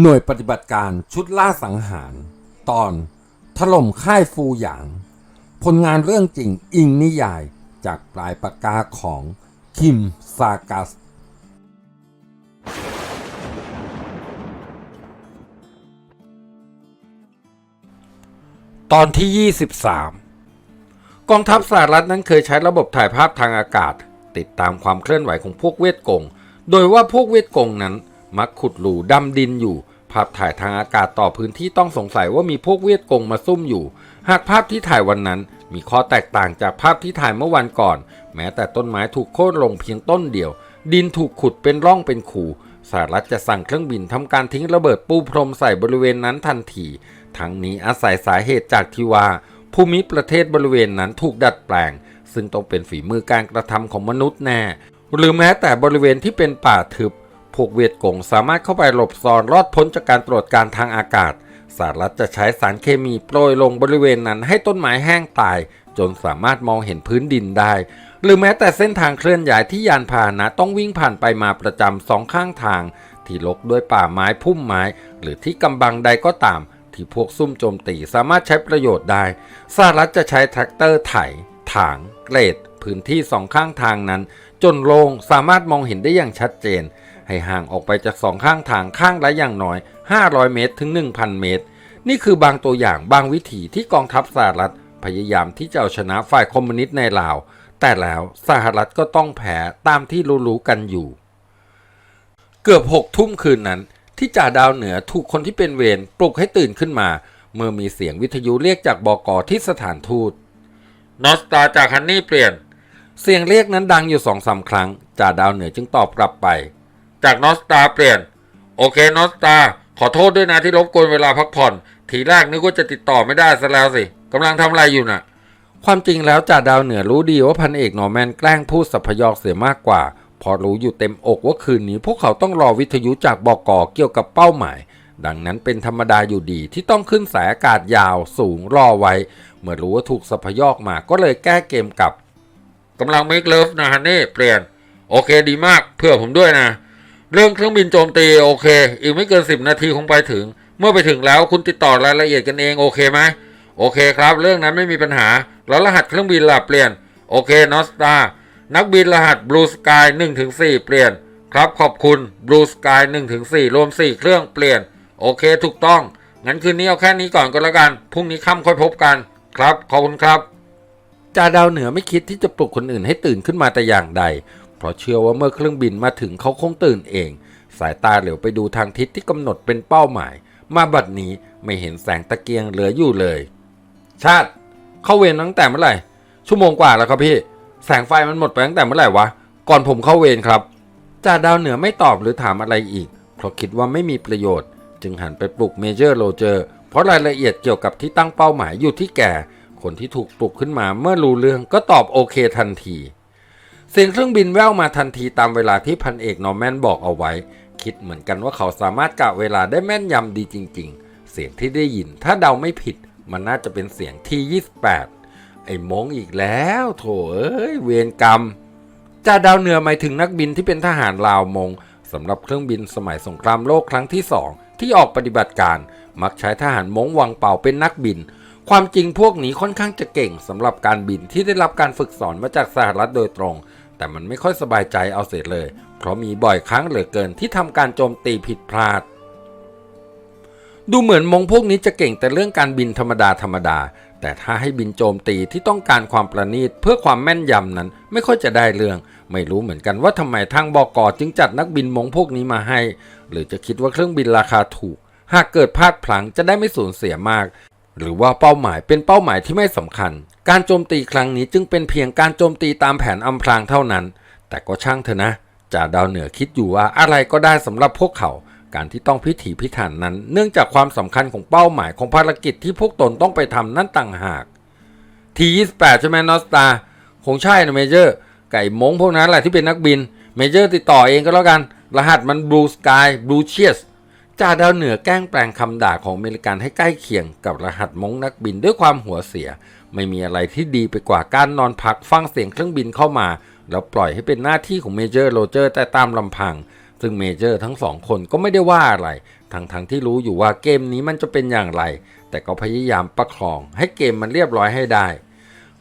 หน่วยปฏิบัติการชุดล่าสังหาร ตอน ถล่มค่ายฟูหยาง ผลงานเรื่องจริงอิงนิยายจากปลายปากกาของคิมซากัส ตอนที่ 23 กองทัพสหรัฐนั้นเคยใช้ระบบถ่ายภาพทางอากาศ ติดตามความเคลื่อนไหวของพวกเวทกง โดยว่าพวกเวทกงนั้น มักขุดหลูดำดินอยู่ ภาพถ่ายทางอากาศต่อพื้นที่ต้องสงสัยว่ามีพวกเวทกงมาซุ่มอยู่ หากภาพที่ถ่ายวันนั้น มีข้อแตกต่างจากภาพที่ถ่ายเมื่อวันก่อน แม้แต่ต้นไม้ถูกโค่นลงเพียงต้นเดียว ดินถูกขุดเป็นร่องเป็นคูสหรัฐจะสั่งเครื่องบินทำการทิ้งระเบิดปูพรมใส่บริเวณนั้นทันที ทั้งนี้อาศัยสาเหตุจากที่ว่า ภูมิประเทศบริเวณนั้นถูกดัดแปลง ซึ่งต้องเป็นฝีมือการกระทำของมนุษย์แน่ หรือแม้แต่บริเวณที่เป็นป่าทึบ พวกเวียดกงสามารถเข้าไปหลบซ่อนรอดพ้นจากการตรวจการทางอากาศสหรัฐจะใช้สารเคมีโปรยลงบริเวณนั้นให้ต้นไม้แห้งตาย จนสามารถมองเห็นพื้นดินได้ หรือแม้แต่เส้นทางเคลื่อนย้ายที่ยานพาหนะต้องวิ่งผ่านไปมาประจำสองข้างทาง ที่ลกด้วยป่าไม้พุ่มไม้ หรือที่กำบังใดก็ตาม ที่พวกซุ่มโจมตีสามารถใช้ประโยชน์ได้สหรัฐจะใช้แทรกเตอร์ไถถางเกรดพื้นที่สองข้างทางนั้น จนโล่งสามารถมองเห็นได้อย่างชัดเจน ให้ห่างออกไปจากสองข้างทางข้างละอย่างน้อย 500 เมตรถึง 1,000 เมตร นี่คือบางตัวอย่างบางวิธีที่กองทัพสหรัฐ พยายามที่จะเอาชนะฝ่ายคอมมิวนิสต์ในลาว แต่แล้วสหรัฐก็ต้องแพ้ตามที่รู้ๆกันอยู่ เกือบหกทุ่มคืนนั้น ที่จ่าดาวเหนือถูกคนที่เป็นเวรปลุกให้ตื่นขึ้นมา เมื่อมีเสียงวิทยุเรียกจากบกที่สถานทูตนอสตาจากฮันนี่เปลี่ยนเสียงเรียกนั้นดังอยู่สองสาครั้ง จ่าดาวเหนือจึงตอบกลับไป จากนอสตาเปลี่ยน โอเคนอสตาขอโทษด้วยนะที่รบกวนเวลาพักผ่อน ทีแรกนึกว่าจะติดต่อไม่ได้ซะแล้วสิกำลังทำอะไรอยู่น่ะ ความจริงแล้วจ่าดาวเหนือรู้ดีว่าพันเอกนอร์แมนแกล้งพูดสัพยอกเสียมากกว่า พอรู้อยู่เต็มอกว่าคืนนี้ พวกเขาต้องรอวิทยุจากบกเกี่ยวกับเป้าหมาย ดังนั้นเป็นธรรมดาอยู่ดีที่ต้องขึ้นสายอากาศยาวสูงรอไว้ เมื่อรู้ว่าถูกสัพยอกมาก็เลยแก้เกมกลับกำลังเมคเลิฟนะฮันนี่เปลี่ยน โอเคดีมากเพื่อผมด้วยนะ เรื่องเครื่องบินโจมตีโอเค อีกไม่เกินสิบนาทีคงไปถึง เมื่อไปถึงแล้วคุณติดต่อรายละเอียดกันเองโอเคไหมโอเคครับ เรื่องนั้นไม่มีปัญหา แล้วรหัสเครื่องบินล่ะเปลี่ยน โอเคนอสตานักบินรหัส Blue Sky 1ถึง4เปลี่ยน ครับขอบคุณ Blue Sky 1ถึง4รวม 4 เครื่องเปลี่ยน โอเคถูกต้อง งั้นคืนนี้เอาแค่นี้ก่อนก็แล้วกัน พรุ่งนี้ค่ำค่อยพบกัน ครับ ขอบคุณครับจ่าดาวเหนือไม่คิดที่จะปลุกคนอื่นให้ตื่นขึ้นมาแต่อย่างใด เพราะเชื่อว่าเมื่อเครื่องบินมาถึงเขาคงตื่นเอง สายตาเหลียวไปดูทางทิศที่กำหนดเป็นเป้าหมาย มาบัดนี้ไม่เห็นแสงตะเกียงเหลืออยู่เลย ชาติ เข้าเวรตั้งแต่เมื่อไหร่ ชั่วโมงกว่าแล้วครับพี่ แสงไฟมันหมดไปตั้งแต่เมื่อไหร่วะ ก่อนผมเข้าเวรครับจ่าดาวเหนือไม่ตอบหรือถามอะไรอีก เพราะคิดว่าไม่มีประโยชน์ จึงหันไปปลุกเมเจอร์โรเจอร์เพราะรายละเอียดเกี่ยวกับที่ตั้งเป้าหมายอยู่ที่แกคนที่ถูกปลุกขึ้นมาเมื่อรู้เรื่องก็ตอบโอเคทันที เสียงเครื่องบินแว่วมาทันทีตามเวลาที่พันเอกนอร์แมนบอกเอาไว้ คิดเหมือนกันว่าเขาสามารถกะเวลาได้แม่นยำดีจริง ๆ เสียงที่ได้ยินถ้าเดาไม่ผิด มันน่าจะเป็นเสียงที่ 28 ไอ้มงอีกแล้ว โถเอ้ยเวรกรรมจ่าดาวเหนือหมายถึงนักบินที่เป็นทหารลาวมงสำหรับเครื่องบินสมัยสงครามโลกครั้งที่สองที่ออกปฏิบัติการ มักใช้ทหารมงวังเป่าเป็นนักบิน ความจริงพวกนี้ค่อนข้างจะเก่งสำหรับการบินที่ได้รับการฝึกสอนมาจากสหรัฐโดยตรง แต่มันไม่ค่อยสบายใจเอาเสียเลย เพราะมีบ่อยครั้งเหลือเกินที่ทำการโจมตีผิดพลาด ดูเหมือนมงพวกนี้จะเก่งแต่เรื่องการบินธรรมดาธรรมดา แต่ถ้าให้บินโจมตีที่ต้องการความประณีตเพื่อความแม่นยำนั้นไม่ค่อยจะได้เรื่อง ไม่รู้เหมือนกันว่าทำไมทางบกจึงจัดนักบินมงพวกนี้มาให้ หรือจะคิดว่าเครื่องบินราคาถูก หากเกิดพลาดพลั้งจะได้ไม่สูญเสียมาก หรือว่าเป้าหมายเป็นเป้าหมายที่ไม่สำคัญ การโจมตีครั้งนี้จึงเป็นเพียงการโจมตีตามแผนอำพรางเท่านั้น แต่ก็ช่างเถอะนะจ่าดาวเหนือคิดอยู่ว่าอะไรก็ได้สำหรับพวกเขา การที่ต้องพิถีพิถันนั้น เนื่องจากความสำคัญของเป้าหมายของภารกิจที่พวกตนต้องไปทำนั่นต่างหากที28ใช่ไหมนอสตาคงใช่นะเมเจอร์ ไก่มงพวกนั้นแหละที่เป็นนักบิน เมเจอร์ติดต่อเองก็แล้วกัน รหัสมัน Blue Sky Blue Cheers จ่าดาวเหนือแกล้งแปลงคำด่าของอเมริกันให้ใกล้เคียงกับรหัสมงนักบินด้วยความหัวเสีย ไม่มีอะไรที่ดีไปกว่าการนอนพักฟังเสียงเครื่องบินเข้ามา แล้วปล่อยให้เป็นหน้าที่ของเมเจอร์โรเจอร์แต่ตามลำพัง ซึ่งเมเจอร์ทั้งสองคนก็ไม่ได้ว่าอะไรทั้งทั้งที่รู้อยู่ว่าเกมนี้มันจะเป็นอย่างไร แต่ก็พยายามประคองให้เกมมันเรียบร้อยให้ได้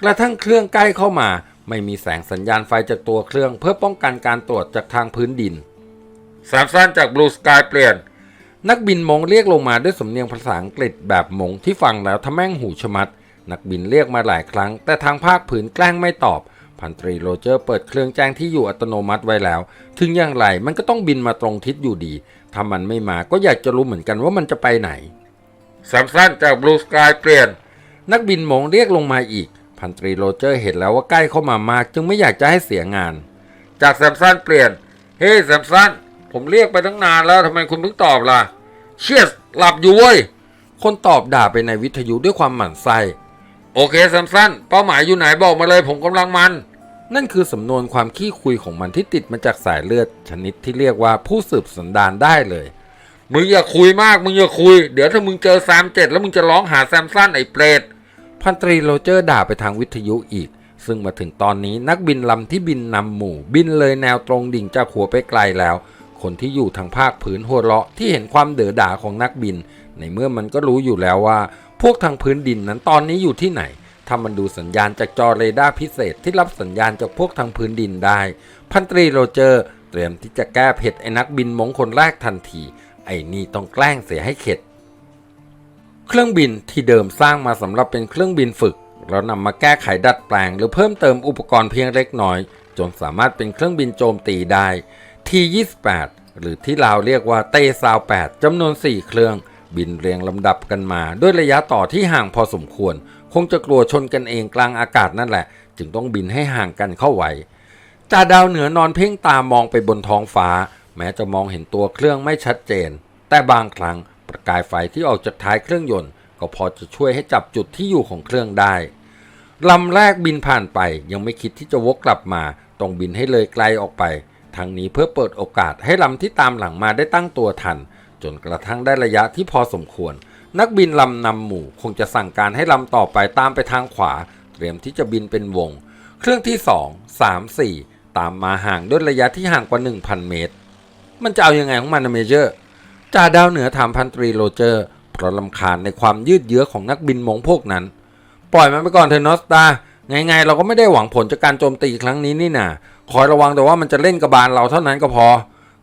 กระทั่งเครื่องใกล้เข้ามา ไม่มีแสงสัญญาณไฟจากตัวเครื่อง เพื่อป้องกันการตรวจจากทางพื้นดินแซมซันจากบลูสกายเปลี่ยน นักบินมงเรียกลงมาด้วยสำเนียงภาษาอังกฤษแบบมงที่ฟังแล้วทำแม่งหูชะมัด นักบินเรียกมาหลายครั้ง แต่ทางภาคผืนแกล้งไม่ตอบ พันตรีโรเจอร์เปิดเครื่องแจ้งที่อยู่อัตโนมัติไว้แล้ว ถึงอย่างไรมันก็ต้องบินมาตรงทิศอยู่ดี ถ้ามันไม่มาก็อยากจะรู้เหมือนกันว่ามันจะไปไหนแซมซันจากบลูสกายเปลี่ยน นักบินมงเรียกลงมาอีก พันตรีโรเจอร์เห็นแล้วว่าใกล้เข้ามามาก จึงไม่อยากจะให้เสียงาน จากแซมซันเปลี่ยน เฮ้ยแซมซัน ผมเรียกไปตั้งนานแล้วทำไมคุณเพิ่งตอบล่ะ เชียสหลับอยู่เว้ย คนตอบด่าไปในวิทยุด้วยความหมั่นไส้โอเคแซมซันเป้าหมายอยู่ไหนบอกมาเลยผมกำลังมัน นั่นคือสำนวนความขี้คุยของมันที่ติดมาจากสายเลือด ชนิดที่เรียกว่าผู้สืบสันดานได้เลย มึงอย่าคุยมากมึงอย่าคุย เดี๋ยวถ้ามึงเจอแซมเจ็ดแล้วมึงจะร้องหาแซมซันไอ้เปรตพันตรีโรเจอร์ด่าไปทางวิทยุอีก ซึ่งมาถึงตอนนี้นักบินลำที่บินนำหมู่ บินเลยแนวตรงดิ่งจากหัวไปไกลแล้ว คนที่อยู่ทางภาคพื้นหัวเราะที่เห็นความเดือด่าของนักบิน ในเมื่อมันก็รู้อยู่แล้วว่า พวกทางพื้นดินนั้นตอนนี้อยู่ที่ไหน ถ้ามันดูสัญญาณจากจอเรดาร์พิเศษที่รับสัญญาณจากพวกทางพื้นดินได้ พันตรีโรเจอร์ เตรียมที่จะแก้เผ็ดไอ้นักบินมงคนแรกทันที ไอ้นี่ต้องแกล้งเสียให้เข็ด เครื่องบินที่เดิมสร้างมาสำหรับเป็นเครื่องบินฝึกแล้วนำมาแก้ไขดัดแปลง หรือเพิ่มเติมอุปกรณ์เพียงเล็กน้อย จนสามารถเป็นเครื่องบินโจมตีได้ T28 หรือที่ลาเรียกว่าเตซาว8จำนวน 4 เครื่อง บินเรียงลำดับกันมา ด้วยระยะต่อที่ห่างพอสมควร คงจะกลัวชนกันเองกลางอากาศนั่นแหละ จึงต้องบินให้ห่างกันเข้าไว้จ่าดาวเหนือนอนเพ่งตามองไปบนท้องฟ้า แม้จะมองเห็นตัวเครื่องไม่ชัดเจน แต่บางครั้งประกายไฟที่ออกจากท้ายเครื่องยนต์ ก็พอจะช่วยให้จับจุดที่อยู่ของเครื่องได้ลำแรกบินผ่านไปยังไม่คิดที่จะวกกลับมา ต้องบินให้เลยไกลออกไป ทางนี้เพื่อเปิดโอกาสให้ลำที่ตามหลังมาได้ตั้งตัวทัน จนกระทั่งได้ระยะที่พอสมควร นักบินลำนำหมู่คงจะสั่งการให้ลำต่อไปตามไปทางขวา เตรียมที่จะบินเป็นวง เครื่องที่ 2 3 4 ตามมาห่างด้วยระยะที่ห่างกว่า 1,000 เมตร มันจะเอาอยังไงของมันนะเมเจอร์จ่าดาวเหนือถามพันตรีโรเจอร์เพราะลำคาญในความยืดเยื้อของนักบินมงพวกนั้น ปล่อยมันไปก่อนเถอะนอสตา ไงๆเราก็ไม่ได้หวังผลจากการโจมตีครั้งนี้นี่นาคอยระวังแต่ว่ามันจะเล่นกระบาลเราเท่านั้นก็พอ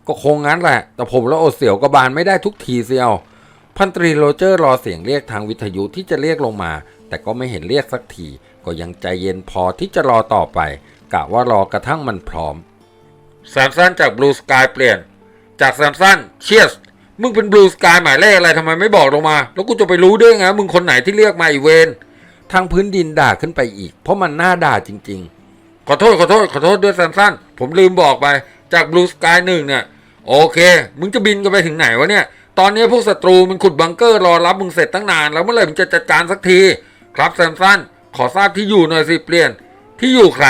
ก็คงงั้นแหละ แต่ผมแล้วอเสียวกระบาลไม่ได้ทุกทีเสียว พันตรีโรเจอร์รอเสียงเรียกทางวิทยุที่จะเรียกลงมา แต่ก็ไม่เห็นเรียกสักที ก็ยังใจเย็นพอที่จะรอต่อไป กะว่ารอกระทั่งมันพร้อมแซมซันจากบลูสกายเปลี่ยน จากแซมซันเชียสมึงเป็นบลูสกายหมายเลขอะไรทำไมไม่บอกลงมา แล้วกูจะไปรู้ได้ไงมึงคนไหนที่เรียกมาอีเวน ทางพื้นดินด่าขึ้นไปอีก เพราะมันน่าด่าจริง ๆ ขอโทษขอโทษขอโทษด้วยแซมซันผมลืมบอกไป จากบลูสกายหนึ่งเนี่ย โอเค มึงจะบินกันไปถึงไหนวะเนี่ย ตอนนี้พวกศัตรูมันขุดบังเกอร์รอรับมึงเสร็จตั้งนาน แล้วเมื่อไหร่มึงจะจัดการสักที ครับแซมซันขอทราบที่อยู่หน่อยสิเปลี่ยน ที่อยู่ใคร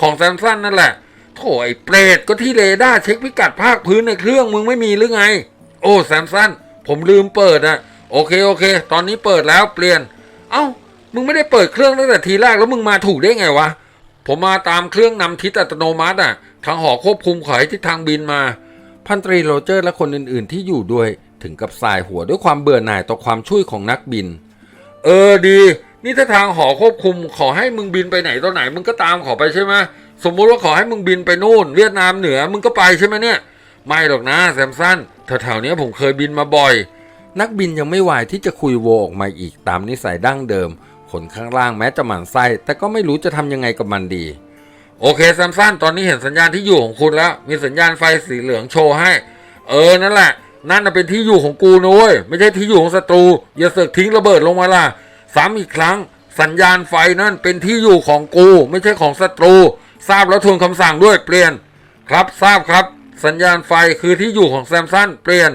ของแซมซันนั่นแหละโถ่ไอ้เปรตก็ที่เรดาร์เช็คพิกัดภาคพื้นในเครื่องมึงไม่มีหรือไง โอ้แซมซันผมลืมเปิดอะโอเคโอเค ตอนนี้เปิดแล้วเปลี่ยน เอ้า มึงไม่ได้เปิดเครื่องตั้งแต่ทีแรกแล้วมึงมาถูกได้ไงวะ ผมมาตามเครื่องนำทิศอัตโนมัติอะ ทางหอควบคุมขอให้ทิศทางบินมา พันตรีโรเจอร์และคนอื่น ๆ ที่อยู่ด้วยถึงกับสายหัวด้วยความเบื่อหน่ายต่อความช่วยของนักบิน เออดี นี่ถ้าทางหอควบคุมขอให้มึงบินไปไหนตอนไหน มึงก็ตามขอไปใช่ไหมสมมุติว่าขอให้มึงบินไปนู่น เวียดนามเหนือมึงก็ไปใช่ไหมเนี่ย ไม่หรอกนะแซมสันแถวๆเนี้ยผมเคยบินมาบ่อย นักบินยังไม่ไหวที่จะคุยโวออกมาอีกตามนิสัยดั้งเดิม คนข้างล่างแม้จะหมั่นไส้แต่ก็ไม่รู้จะทำยังไงกับมันดี โอเคแซมสันตอนนี้เห็นสัญญาณที่อยู่ของคุณแล้ว มีสัญญาณไฟสีเหลืองโชว์ให้ เออนั่นแหละ นั่นเป็นที่อยู่ของกูนะเว้ยไม่ใช่ที่อยู่ของศัตรูอย่าเสือกทิ้งระเบิดลงมาล่ะซ้ำอีกครั้ง สัญญาณไฟนั่นเป็นที่อยู่ของกู ไม่ใช่ของศัตรู ทราบแล้วทวนคำสั่งด้วยเปลี่ยน ครับทราบครับ สัญญาณไฟคือที่อยู่ของแซมสันเปลี่ยน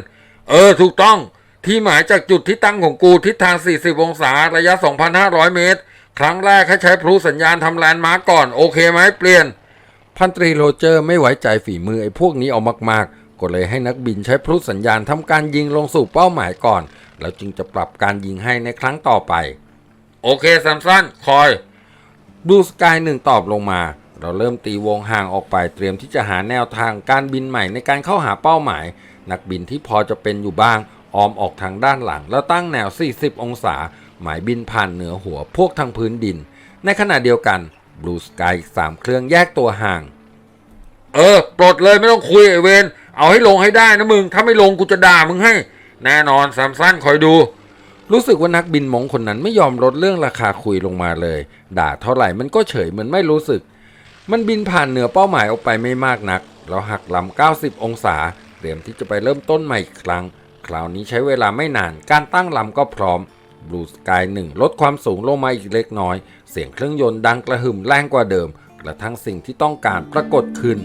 เออถูกต้อง ที่หมายจากจุดที่ตั้งของกูทิศทาง 40 องศาระยะ 2,500 เมตร ครั้งแรกให้ใช้พลุสัญญาณทำแลนด์มาร์กก่อน โอเคไหมเปลี่ยน พันตรีโรเจอร์ไม่ไว้ใจฝีมือไอ้พวกนี้เอามากๆ ก็เลยให้นักบินใช้พลุสัญญาณทำการยิงลงสู่เป้าหมายก่อน แล้วจึงจะปรับการยิงให้ในครั้งต่อไป โอเคแซมสันคอยบลูสกายหนึ่งตอบลงมา เราเริ่มตีวงห่างออกไปเตรียมที่จะหาแนวทางการบินใหม่ในการเข้าหาเป้าหมาย นักบินที่พอจะเป็นอยู่บ้าง ออมออกทางด้านหลัง แล้วตั้งแนว 40 องศา หมายบินผ่านเหนือหัวพวกทางพื้นดิน ในขณะเดียวกันบลูสกายสามเครื่องแยกตัวห่าง เออ ปลดเลยไม่ต้องคุยไอเวน เอาให้ลงให้ได้นะมึง ถ้าไม่ลงกูจะด่ามึงให้ แน่นอนแซมสั้นคอยดู รู้สึกว่านักบินมงคนนั้นไม่ยอมลดเรื่องราคาคุยลงมาเลย ด่าเท่าไหร่มันก็เฉยเหมือนไม่รู้สึก มันบินผ่านเหนือเป้าหมายออกไปไม่มากนัก แล้วหักลำ90 องศา เตรียมที่จะไปเริ่มต้นใหม่อีกครั้ง คราวนี้ใช้เวลาไม่นานการตั้งลำก็พร้อมบลูสกายหนึ่งลดความสูงลงมาอีกเล็กน้อย เสียงเครื่องยนต์ดังกระหึ่มแรงกว่าเดิม กระทั่งสิ่งที่ต้องการปรากฏขึ้น